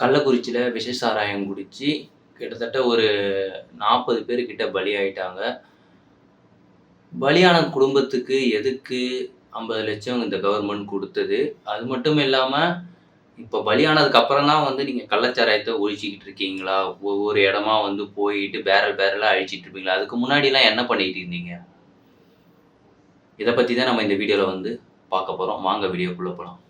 கள்ளக்குறிச்சியில் விஷசாராயம் குடித்து கிட்டத்தட்ட ஒரு நாற்பது பேர்கிட்ட பலியாயிட்டாங்க. பலியான குடும்பத்துக்கு எதுக்கு ஐம்பது லட்சம் இந்த கவர்மெண்ட் கொடுத்தது? அது மட்டும் இல்லாமல் இப்போ பலியானதுக்கு அப்புறம் தான் வந்து நீங்கள் கள்ளச்சாராயத்தை ஒழிச்சிக்கிட்டு இருக்கீங்களா? ஒவ்வொரு இடமா வந்து போயிட்டு பேரல் பேரலாக அழிச்சிட்டு இருப்பீங்களா? அதுக்கு முன்னாடிலாம் என்ன பண்ணிட்டு இருந்தீங்க? இதை பற்றி தான் நம்ம இந்த வீடியோவில் வந்து பார்க்க போகிறோம் வாங்க வீடியோக்குள்ளே போகலாம்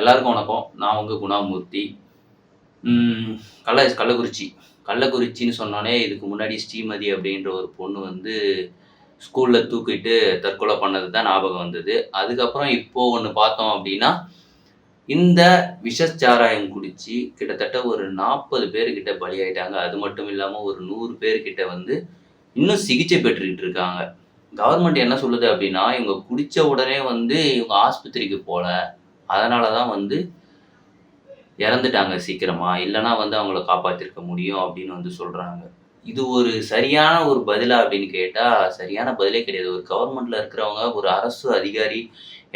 எல்லாருக்கும் வணக்கம். நான் உங்கள் குணாமூர்த்தி. கள்ள கள்ளக்குறிச்சி. கள்ளக்குறிச்சின்னு சொன்னோன்னே இதுக்கு முன்னாடி ஸ்ரீமதி அப்படின்ற ஒரு பொண்ணு வந்து ஸ்கூலில் தூக்கிட்டு தற்கொலை பண்ணது தான் ஞாபகம் வந்தது. அதுக்கப்புறம் இப்போது ஒன்று பார்த்தோம் அப்படின்னா இந்த விஷச்சாராயம் குடித்து கிட்டத்தட்ட ஒரு நாற்பது பேர்கிட்ட பலியாயிட்டாங்க. அது மட்டும் இல்லாமல் ஒரு நூறு பேர்கிட்ட வந்து இன்னும் சிகிச்சை பெற்றுக்கிட்டு இருக்காங்க. கவர்மெண்ட் என்ன சொல்லுது அப்படின்னா இவங்க குடிச்ச உடனே வந்து இவங்க ஆஸ்பத்திரிக்கு போகல அதனால தான் வந்து இறந்துட்டாங்க சீக்கிரமாக இல்லைன்னா வந்து அவங்கள காப்பாற்றிருக்க முடியும் அப்படின்னு வந்து சொல்கிறாங்க இது ஒரு சரியான ஒரு பதிலா அப்படின்னு கேட்டால் சரியான பதிலே கிடையாது. ஒரு கவர்மெண்ட்டில் இருக்கிறவங்க ஒரு அரசு அதிகாரி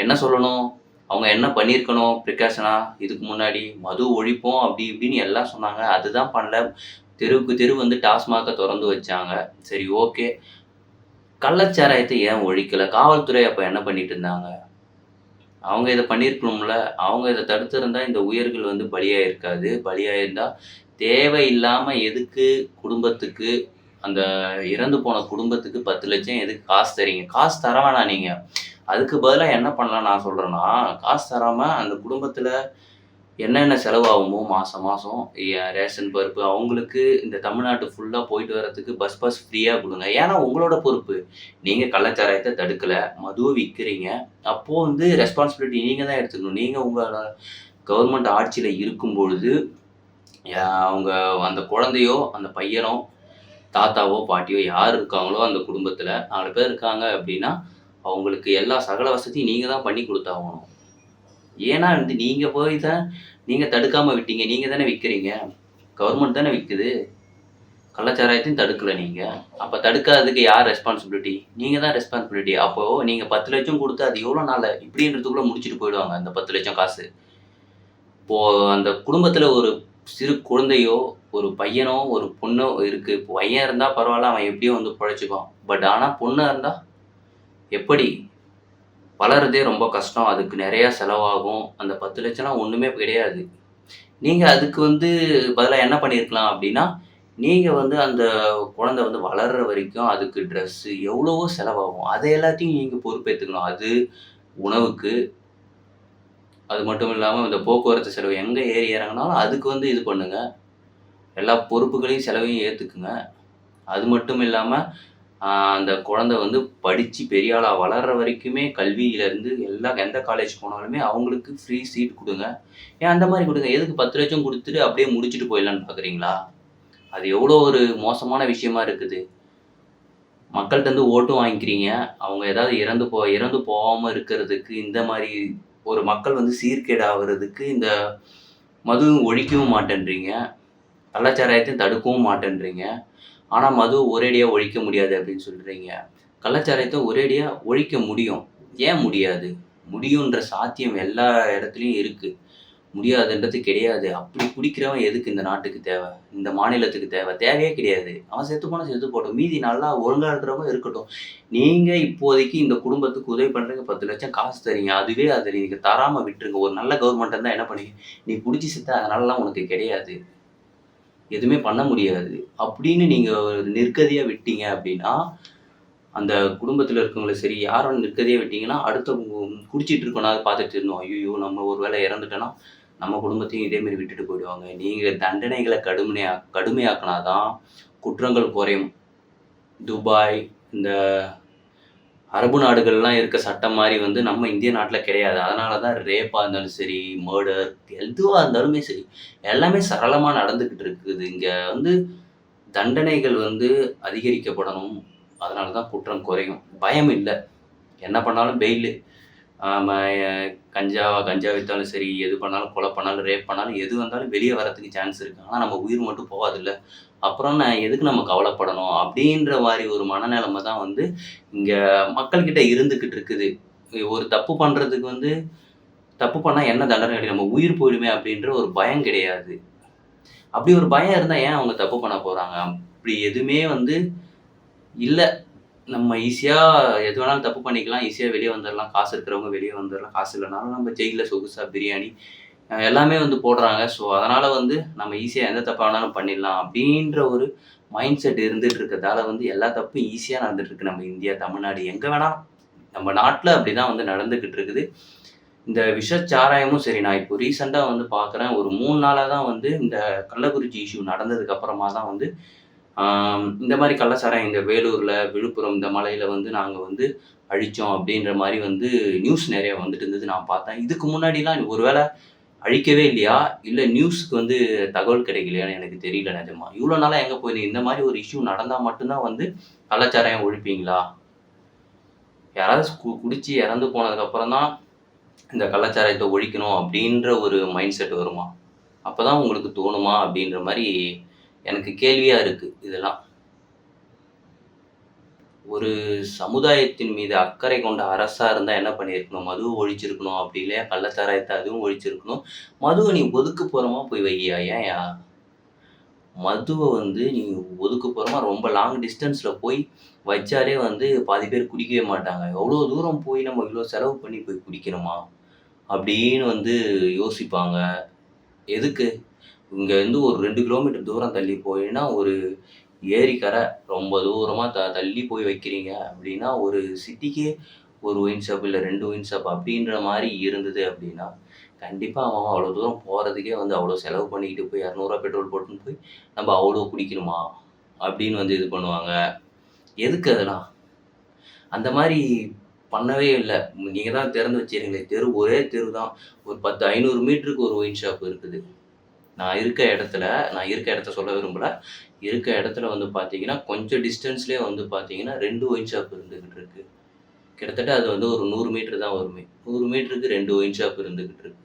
என்ன சொல்லணும்? அவங்க என்ன பண்ணியிருக்கணும்? ப்ரிகாஷனாக இதுக்கு முன்னாடி மது ஒழிப்போம் அப்படி இப்படின்னு எல்லாம் சொன்னாங்க. அதுதான் பண்ணல. தெருவுக்கு தெரு வந்து டாஸ்மாக திறந்து வச்சாங்க. சரி ஓகே. கள்ளச்சாராயத்தை ஏன் ஒழிக்கலை? காவல்துறை அப்போ என்ன பண்ணிட்டு இருந்தாங்க? அவங்க இதை பண்ணியிருக்கணும்ல? அவங்க இதை தடுத்திருந்தா இந்த உயிர்கள் வந்து பலியாயிருக்காது. பலியாயிருந்தா தேவையில்லாமல் எதுக்கு குடும்பத்துக்கு அந்த இறந்து போன குடும்பத்துக்கு பத்து லட்சம் எதுக்கு காசு தரீங்க? காசு தர வேணாம் நீங்கள் அதுக்கு பதிலாக என்ன பண்ணலாம் நான் சொல்கிறேன்னா காசு தராமல் அந்த குடும்பத்தில் என்னென்ன செலவாகுமோ மாதம் மாதம் ரேஷன் பருப்பு அவங்களுக்கு இந்த தமிழ்நாட்டு ஃபுல்லாக போயிட்டு வர்றதுக்கு பஸ் பஸ் ஃப்ரீயாக கொடுங்க. ஏன்னா உங்களோட பொறுப்பு. நீங்கள் கள்ளச்சாராயத்தை தடுக்கலை மதுவை விற்கிறீங்க அப்போது வந்து ரெஸ்பான்சிபிலிட்டி நீங்கள் தான் எடுத்துக்கணும். நீங்கள் உங்களோட கவர்மெண்ட் ஆட்சியில் இருக்கும் பொழுது அவங்க அந்த குழந்தையோ அந்த பையனோ தாத்தாவோ பாட்டியோ யார் இருக்காங்களோ அந்த குடும்பத்தில் நாலு பேர் இருக்காங்க அப்படின்னா அவங்களுக்கு எல்லா சகல வசதியும் நீங்கள் தான் பண்ணி கொடுத்தாகணும். ஏன்னா வந்து நீங்கள் போய் தான் நீங்கள் தடுக்காமல் விட்டீங்க. நீங்கள் தானே விற்கிறீங்க கவர்மெண்ட் தானே விற்குது கள்ளச்சாராயத்தையும் தடுக்கலை நீங்கள் அப்போ தடுக்காததுக்கு யார் ரெஸ்பான்சிபிலிட்டி நீங்கள் தான் ரெஸ்பான்சிபிலிட்டி அப்போது நீங்கள் பத்து லட்சம் கொடுத்து அது எவ்வளோ நாள்? இப்படின்றதுக்குள்ளே முடிச்சுட்டு போயிடுவாங்க அந்த பத்து லட்சம் காசு. இப்போது அந்த குடும்பத்தில் ஒரு சிறு குழந்தையோ ஒரு பையனோ ஒரு பொண்ணோ இருக்குது இப்போ பையன் இருந்தால் பரவாயில்ல அவன் எப்படியோ வந்து பிழைச்சிக்குவான் பட் ஆனால் பொண்ணாக இருந்தால் எப்படி? வளர்றதே ரொம்ப கஷ்டம். அதுக்கு நிறையா செலவாகும். அந்த பத்து லட்சம்லாம் ஒன்றுமே கிடையாது. நீங்கள் அதுக்கு வந்து பதிலாக என்ன பண்ணியிருக்கலாம் அப்படின்னா நீங்கள் வந்து அந்த குழந்தை வந்து வளர்கிற வரைக்கும் அதுக்கு ட்ரெஸ்ஸு எவ்வளவோ செலவாகும். அதை எல்லாத்தையும் நீங்கள் பொறுப்பேற்றுக்கணும் அது உணவுக்கு. அது மட்டும் இல்லாமல் இந்த போக்குவரத்து செலவு. எங்கே ஏறி இறங்கினாலும் அதுக்கு வந்து இது பண்ணுங்கள் எல்லா பொறுப்புகளையும் செலவையும் ஏற்றுக்குங்க அது மட்டும் இல்லாமல் அந்த குழந்தை வந்து படித்து பெரிய ஆளாக வரைக்குமே கல்வியிலேருந்து எல்லா எந்த காலேஜ் போனாலுமே அவங்களுக்கு ஃப்ரீ சீட் கொடுங்க. ஏன் அந்த மாதிரி கொடுங்க? எதுக்கு பத்து லட்சம் கொடுத்துட்டு அப்படியே முடிச்சுட்டு போயிடலான்னு பார்க்குறீங்களா அது எவ்வளோ ஒரு மோசமான விஷயமா இருக்குது. மக்கள்கிட்ட இருந்து ஓட்டும் வாங்கிக்கிறீங்க. அவங்க ஏதாவது இறந்து போ இறந்து போகாமல் இருக்கிறதுக்கு இந்த மாதிரி ஒரு மக்கள் வந்து சீர்கேடு ஆகுறதுக்கு இந்த மதுவும் ஒழிக்கவும் மாட்டேன்றீங்க. கள்ளச்சாராயத்தையும் தடுக்கவும் மாட்டேன்றீங்க. ஆனால் மது ஒரேடியாக ஒழிக்க முடியாது அப்படின்னு சொல்கிறீங்க கலாச்சாரத்தை ஒரேடியாக ஒழிக்க முடியும். ஏன் முடியாது? முடியுன்ற சாத்தியம் எல்லா இடத்துலையும் இருக்குது முடியாதுன்றது கிடையாது. அப்படி குடிக்கிறவன் எதுக்கு இந்த நாட்டுக்கு தேவை? இந்த மாநிலத்துக்கு தேவை? தேவையே கிடையாது. அவன் செத்து போனால் செத்து போட்டோம் மீதி நல்லா ஒழுங்கா இருக்கிறவங்க இருக்கட்டும். நீங்கள் இப்போதைக்கு இந்த குடும்பத்துக்கு உதவி பண்ணுறீங்க பத்து லட்சம் காசு தரீங்க. அதுவே அதை நீங்கள் தராமல் விட்டுருங்க. ஒரு நல்ல கவர்மெண்ட் இருந்தால் என்ன பண்ணி நீ பிடிச்சி செத்த அதனாலலாம் உனக்கு கிடையாது. எதுவுமே பண்ண முடியாது. அப்படின்னு நீங்கள் நிர்கதியாக விட்டீங்க அப்படின்னா அந்த குடும்பத்தில் இருக்கவங்கள சரி யாரும் நிற்கதே விட்டீங்கன்னா அடுத்த குடிச்சிட்டு இருக்கோம்னா அதை பார்த்துட்டு இருந்தோம். ஐயோ நம்ம ஒரு வேளை இறந்துட்டோன்னா நம்ம குடும்பத்தையும் இதேமாரி விட்டுட்டு போயிடுவாங்க. நீங்கள் தண்டனைகளை கடுமையா கடுமையாக்கினாதான் குற்றங்கள் குறையும். துபாய் இந்த அரபு நாடுகள்லாம் இருக்க சட்டம் மாதிரி வந்து நம்ம இந்திய நாட்டில் கிடையாது. அதனால தான் ரேப்பாக இருந்தாலும் சரி மர்டர் எதுவாக இருந்தாலுமே சரி எல்லாமே சரளமாக நடந்துக்கிட்டு இருக்குது. இங்கே வந்து தண்டனைகள் வந்து அதிகரிக்கப்படணும். அதனால தான் குற்றம் குறையும். பயம் இல்லை. என்ன பண்ணாலும் பெயிலு கஞ்சாவா கஞ்சா விற்றாலும் சரி, எது பண்ணாலும் கொலை பண்ணாலும், ரேப் பண்ணாலும் எது வந்தாலும் வெளியே வரதுக்கு சான்ஸ் இருக்குது ஆனால் நம்ம உயிர் மட்டும் போகாதில்ல அப்புறம் நான் எதுக்கு நம்ம கவலைப்படணும்? அப்படின்ற மாதிரி ஒரு மனநிலைமை தான் வந்து இங்கே மக்கள்கிட்ட இருந்துக்கிட்டு இருக்குது. ஒரு தப்பு பண்ணுறதுக்கு வந்து தப்பு பண்ணால் என்ன தண்டனை கிடையாது நம்ம உயிர் போயிடுமே அப்படின்ற ஒரு பயம் கிடையாது. அப்படி ஒரு பயம் இருந்தால் ஏன் அவங்க தப்பு பண்ண போகிறாங்க அப்படி எதுவுமே வந்து இல்லை நம்ம ஈஸியாக எது வேணாலும் தப்பு பண்ணிக்கலாம். ஈஸியாக வெளியே வந்துடலாம் காசு இருக்கிறவங்க வெளியே வந்துடலாம் காசு இல்லைனாலும் நம்ம ஜெயிலில் சொகுசா பிரியாணி எல்லாமே வந்து போடுறாங்க. ஸோ, அதனால் வந்து நம்ம ஈஸியாக எந்த தப்பாக வேணாலும் பண்ணிடலாம். அப்படின்ற ஒரு மைண்ட் செட் இருந்துகிட்டு இருக்கிறதால வந்து எல்லா தப்பும் ஈஸியாக நடந்துகிட்ருக்கு நம்ம இந்தியா, தமிழ்நாடு எங்கே வேணால் நம்ம நாட்டில் அப்படி தான் வந்து நடந்துக்கிட்டு இருக்குது. இந்த விஷ சாராயமும் சரி, நான் இப்போ ரீசெண்டாக வந்து பார்க்குறேன். ஒரு மூணு நாளாக தான் வந்து இந்த கள்ளக்குறிச்சி இஷ்யூ நடந்ததுக்கு அப்புறமா தான் வந்து இந்த மாதிரி கள்ளச்சாராயம் இந்த வேலூரில் விழுப்புரம் இந்த மலையில் வந்து நாங்கள் வந்து அழித்தோம் அப்படின்ற மாதிரி வந்து நியூஸ் நிறையா வந்துட்டு இருந்தது நான் பார்த்தேன். இதுக்கு முன்னாடிலாம் ஒருவேளை அழிக்கவே இல்லையா? இல்லை நியூஸ்க்கு வந்து தகவல் கிடைக்கலையான்னு எனக்கு தெரியல நிஜமா இவ்வளோ நாளாக எங்கே போயிருந்தீங்க? இந்த மாதிரி ஒரு இஷ்யூ நடந்தால் மட்டும்தான் வந்து கள்ளச்சாராயம் ஒழிப்பீங்களா? யாராவது கு குடிச்சு இறந்து போனதுக்கப்புறம் தான் இந்த கலாச்சாரத்தை ஒழிக்கணும் அப்படின்ற ஒரு மைண்ட் செட் வருமா? அப்பதான் உங்களுக்கு தோணுமா? அப்படின்ற மாதிரி எனக்கு கேள்வியாக இருக்குது இதெல்லாம். ஒரு சமுதாயத்தின் மீது அக்கறை கொண்ட அரசாக இருந்தால் என்ன பண்ணியிருக்கணும்? மதுவை ஒழிச்சிருக்கணும். அப்படி இல்லையா கள்ளச்சாராயத்தை அதுவும் ஒழிச்சிருக்கணும். மதுவை நீ ஒதுக்குப்புறமா போய் வையா ஏன்யா? மதுவை வந்து நீ ஒதுக்குப்புறமா ரொம்ப லாங் டிஸ்டன்ஸில் போய் வச்சாலே வந்து பாதி பேர் குடிக்கவே மாட்டாங்க. எவ்வளோ தூரம் போய் நம்ம இவ்வளோ செலவு பண்ணி போய் குடிக்கணுமா? அப்படின்னு வந்து யோசிப்பாங்க. எதுக்கு? இங்கேருந்து ஒரு ரெண்டு கிலோமீட்டர் தூரம் தள்ளி போயின்னா ஒரு ஏரிக்கரை ரொம்ப தூரமாக த தள்ளி போய் வைக்கிறீங்க அப்படின்னா, ஒரு சிட்டிக்கே ஒரு ஒயின் ஷாப் இல்லை ரெண்டு ஒயின் ஷாப் அப்படின்ற மாதிரி இருந்தது அப்படின்னா, கண்டிப்பாக அவன் அவ்வளோ தூரம் போறதுக்கே வந்து அவ்வளோ செலவு பண்ணிக்கிட்டு போய் இரநூறுவா பெட்ரோல் போட்டுன்னு போய் நம்ம அவ்வளோ குடிக்கணுமா? அப்படின்னு வந்து இது பண்ணுவாங்க. எதுக்கு அதெல்லாம்? அந்த மாதிரி பண்ணவே இல்லை நீங்கள் தான் திறந்து வச்சிருக்கீங்களே தெரு ஒரே தெரு தான். ஒரு 10, 500 மீட்டருக்கு ஒரு ஒயின் ஷாப் இருக்குது. நான் இருக்க இடத்துல நான் இருக்க இடத்த சொல்ல விரும்பல. இருக்க இடத்துல வந்து பார்த்தீங்கன்னா, கொஞ்சம் டிஸ்டன்ஸ்லேயே வந்து பார்த்தீங்கன்னா ரெண்டு ஒயின் ஷாப் இருந்துக்கிட்டு இருக்கு. கிட்டத்தட்ட அது வந்து ஒரு நூறு மீட்டர் தான் வருமே. நூறு மீட்டருக்கு ரெண்டு ஒயின் ஷாப் இருந்துக்கிட்டு இருக்கு.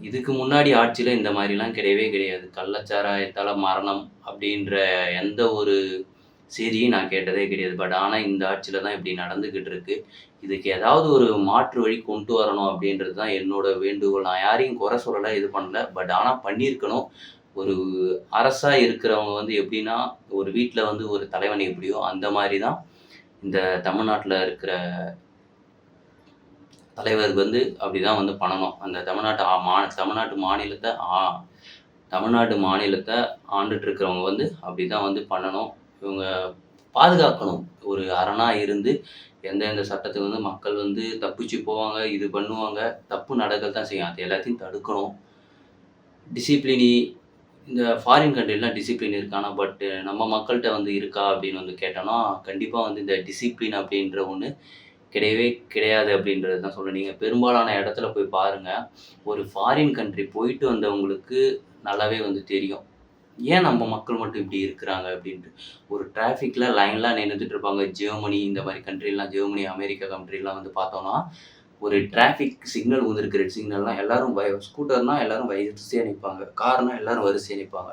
இதுக்கு முன்னாடி ஆட்சியில் இந்த மாதிரிலாம் கிடையவே கிடையாது. கள்ளச்சாராயத்தால் மரணம் அப்படின்ற எந்த ஒரு சரி நான் கேட்டதே கிடையாது. பட் ஆனால் இந்த ஆட்சியில் தான் இப்படி நடந்துக்கிட்டு இருக்கு. இதுக்கு ஏதாவது ஒரு மாற்று வழி கொண்டு வரணும் அப்படின்றது தான் என்னோட வேண்டுகோள். நான் யாரையும் குறை சொல்லலை இது பண்ணல. பட் ஆனால் பண்ணியிருக்கணும். ஒரு அரசாக இருக்கிறவங்க வந்து எப்படின்னா, ஒரு வீட்டில் வந்து ஒரு தலைவன் எப்படியோ அந்த மாதிரி தான் இந்த தமிழ்நாட்டில் இருக்கிற தலைவர் வந்து அப்படி தான் வந்து பண்ணணும். அந்த தமிழ்நாட்டு மா தமிழ்நாட்டு மாநிலத்தை ஆ தமிழ்நாடு மாநிலத்தை ஆண்டுட்டு இருக்கிறவங்க வந்து அப்படி தான் வந்து பண்ணணும். இவங்க பாதுகாக்கணும். ஒரு அரணாக இருந்து எந்தெந்த சட்டத்துக்கு வந்து மக்கள் வந்து தப்பிச்சு போவாங்க, இது பண்ணுவாங்க. தப்பு நடக்க தான் செய்யும். அது எல்லாத்தையும் தடுக்கணும். டிசிப்ளினி இந்த ஃபாரின் கண்ட்ரிலாம் டிசிப்ளின் இருக்கானா? பட் நம்ம மக்கள்கிட்ட வந்து இருக்கா? அப்படின்னு வந்து கேட்டோம்னா, கண்டிப்பாக வந்து இந்த டிசிப்ளின் அப்படின்ற ஒன்று கிடையவே கிடையாது அப்படின்றது தான் சொல்லுவேன். நீங்கள் பெரும்பாலான இடத்துல போய் பாருங்கள் ஒரு ஃபாரின் கண்ட்ரி போயிட்டு வந்தவங்களுக்கு நல்லாவே வந்து தெரியும். ஏன் நம்ம மக்கள் மட்டும் இப்படி இருக்கிறாங்க அப்படின்ட்டு. ஒரு டிராஃபிக்கில் லைன்லாம் நின்றுட்டு இருப்பாங்க. ஜெர்மனி இந்த மாதிரி கண்ட்ரிலாம் ஜெர்மனி, அமெரிக்கா கண்ட்ரிலாம் வந்து பார்த்தோம்னா, ஒரு டிராஃபிக் சிக்னல் வந்துருக்கு ரெட் சிக்னல்லாம் எல்லாரும் வய ஸ்கூட்டர்னால் எல்லாரும் வரிசையாக நிற்பாங்க கார்னால் எல்லாரும் வரிசையாக நிற்பாங்க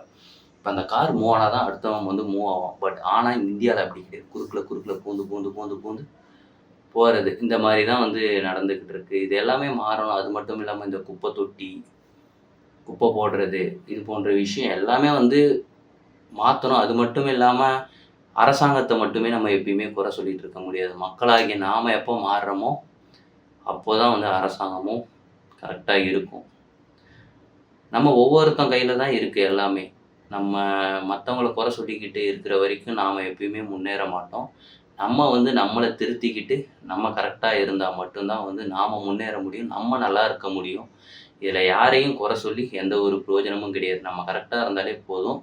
இப்போ அந்த கார் மூவ் ஆனால் தான் அடுத்தவன் வந்து மூவ் ஆகும் பட் ஆனால் இந்தியாவில் அப்படி கிடையாது. குறுக்கில் குறுக்குல பூந்து பூந்து பூந்து பூந்து போகிறது இந்த மாதிரி தான் வந்து நடந்துக்கிட்டு இருக்குது இது எல்லாமே மாறணும். அது மட்டும் இல்லாமல் இந்த குப்பை தொட்டி, குப்பை போடுறது, இது போன்ற விஷயம் எல்லாமே வந்து மாற்றணும் அது மட்டும் இல்லாம அரசாங்கத்தை மட்டுமே நம்ம எப்பயுமே குறை சொல்லிட்டு இருக்க முடியாது. மக்களாகிய நாம எப்போ மாறுறோமோ, அப்போதான் வந்து அரசாங்கமும் கரெக்டாக இருக்கும். நம்ம ஒவ்வொருத்தன் கையில் தான் இருக்கு எல்லாமே. நம்ம மற்றவங்கள குறை சொல்லிக்கிட்டு இருக்கிற வரைக்கும் நாம எப்பயுமே முன்னேற மாட்டோம். நம்ம வந்து நம்மளை திருத்திக்கிட்டு, நம்ம கரெக்டாக இருந்தா மட்டும்தான் வந்து நாம முன்னேற முடியும். நம்ம நல்லா இருக்க முடியும். இதில் யாரையும் குறை சொல்லி எந்த ஒரு பிரயோஜனமும் கிடையாது. நம்ம கரெக்டாக இருந்தாலே போதும்.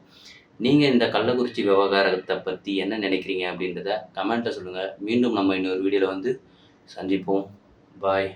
நீங்கள் இந்த கள்ளக்குறிச்சி விவகாரத்தை பற்றி என்ன நினைக்கிறீங்க அப்படின்றத கமெண்ட்டில் சொல்லுங்கள் மீண்டும் நம்ம இன்னொரு வீடியோவில் வந்து சந்திப்போம். பாய்.